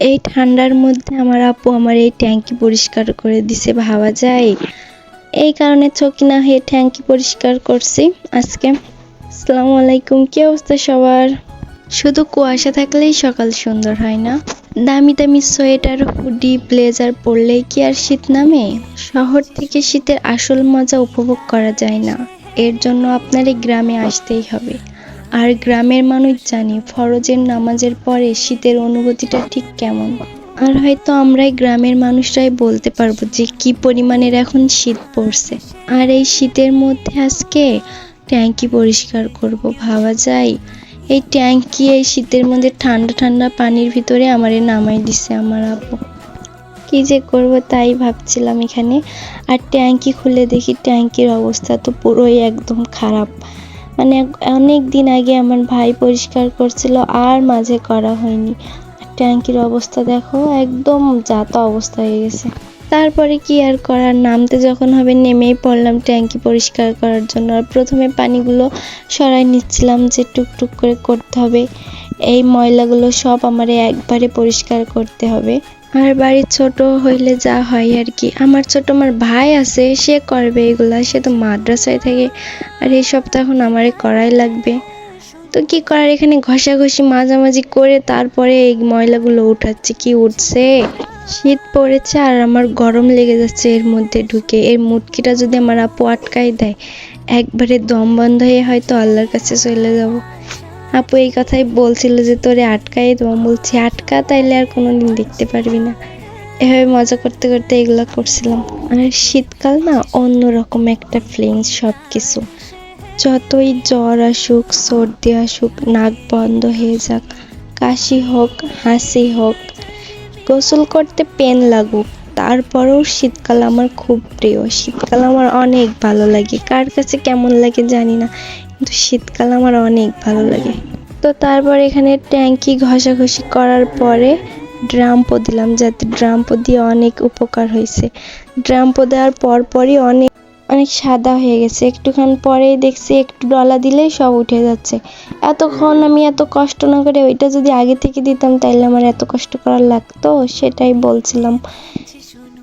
এই ঠান্ডার মধ্যে আমার আপু আমার এই ট্যাঙ্কি পরিষ্কার করে দিছে, ভাবা যায়? এই কারণে চকি না হয়ে ট্যাঙ্কি পরিষ্কার করছি আজকে। আসসালামু আলাইকুম, কি অবস্থা সবার? শুধু কুয়াশা থাকলেই সকাল সুন্দর, হয় না? দামি দামি সোয়েটার, হুডি, ব্লেজার পরলেই কি আর শীত নামে? শহর থেকে শীতের আসল মজা উপভোগ করা যায় না। এর জন্য আপনার এই গ্রামে আসতেই হবে। আর গ্রামের মানুষ জানি ফরজের নামাজের পরে শীতের অনুভূতিটা ঠিক কেমন। আর হয়তো আমরাই গ্রামের মানুষরাই বলতে পারব যে কি পরিমাণের এখন শীত পড়ছে। আর এই শীতের মধ্যে আজকে ট্যাঙ্কি পরিষ্কার করব, ভাবা যায়? এই ট্যাঙ্কি এই শীতের মধ্যে ঠান্ডা ঠান্ডা পানির ভিতরে আমারে নামাই দিছে আমার আপু কি যে করব তাই ভাবছিলাম এখানে। আর ট্যাঙ্কি খুলে দেখি ট্যাঙ্কির অবস্থা তো পুরোই একদম খারাপ। মানে অনেক দিন আগে আমার ভাই পরিষ্কার করছিল, আর মাঝে করা হয়নি। ট্যাঙ্কির অবস্থা দেখো, একদম যাতা অবস্থা হয়ে গেছে। তারপরে কি আর করার? নামতে যখন হবে, নেমেই পড়লাম ট্যাঙ্কি পরিষ্কার করার জন্য। আর প্রথমে পানিগুলো সরাই নিচ্ছিলাম যে টুকটুক করে করতে হবে। এই ময়লাগুলো সব আমারে একবারে পরিষ্কার করতে হবে। আর বাড়ি ছোট হইলে যা হয় আর কি। আমার ছোট আমার ভাই আছে, সে করবে এগুলা, সে তো মাদ্রাসায় থাকে। আর এইসব তো এখন আমারে করাই লাগবে। তো কি করার, এখানে ঘষাঘষি, মাঝামাঝি করে তারপরে এই ময়লাগুলো উঠাচ্ছে। কি উঠছে? শীত পড়েছে আর আমার গরম লেগে যাচ্ছে এর মধ্যে ঢুকে। এর মুটকিটা যদি আমার আপু আটকাই দেয়, একবারে দম বন্ধ হয়ে হয়তো আল্লাহর কাছে চলে যাব। আপু এই কথাই বলছিল যে, তোরে আটকাই দেবো। বলছি, আটকা? তাইলে আর কোনো দিন দেখতে পারবি না। এভাবে মজা করতে করতে এগুলো করছিলাম। আর শীতকাল না অন্যরকম একটা ফিলিংস সব কিছু যতই জ্বর আসুক, সর্দি আসুক, নাক বন্ধ হয়ে যাক, কাশি হোক, হাসি হোক, গোসল করতে পেন লাগুক তারপরেও শীতকাল আমার খুব প্রিয়। শীতকাল আমার অনেক ভালো লাগে। কার কাছে কেমন লাগে জানি না, কিন্তু শীতকাল আমার অনেক ভালো লাগে। তো তারপর এখানে ট্যাঙ্কি ঘষাঘষি করার পরে ড্রাম্পো দিলাম, যাতে ড্রাম্পো দিয়ে অনেক উপকার হয়েছে। ড্রাম্পো দেওয়ার পরপরই অনেক অনেক সাদা হয়ে গেছে। একটুক্ষণ পরেই দেখছি একটু ডলা দিলেই সব উঠে যাচ্ছে। এতক্ষণ আমি এত কষ্ট না করে ওইটা যদি আগে থেকে দিতাম, তাইলে আমার এত কষ্ট করার লাগতো, সেটাই বলছিলাম।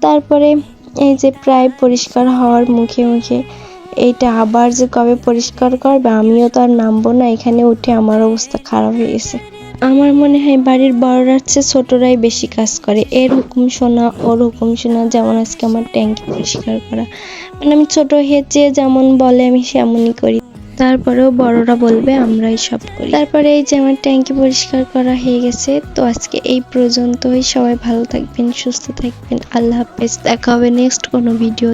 তারপরে এই যে প্রায় পরিষ্কার হওয়ার মুখে মুখে, এইটা আবার যে কবে পরিষ্কার করবে আমিও তো আর নামবো না, এখানে উঠে আমার অবস্থা খারাপ হয়ে গেছে। আমার মনে হয় বাড়ির বড়রার চেয়ে ছোটরাই বেশি কাজ করে। এর হুকুম শোনা, ওর হুকুম শোনা, যেমন আজকে আমার ট্যাঙ্কি পরিষ্কার করা। মানে আমি ছোট হেঁচে যেমন বলে আমি সেমনই করি। তারপরেও বড়রা বলবে, আমরাই সব করি। তারপরে এই যে আমার ট্যাঙ্কি পরিষ্কার করা হয়ে গেছে, তো আজকে এই পর্যন্তই। সবাই ভালো থাকবেন, সুস্থ থাকবেন। আল্লাহ হাফেজ, দেখা হবে নেক্সট কোনো ভিডিও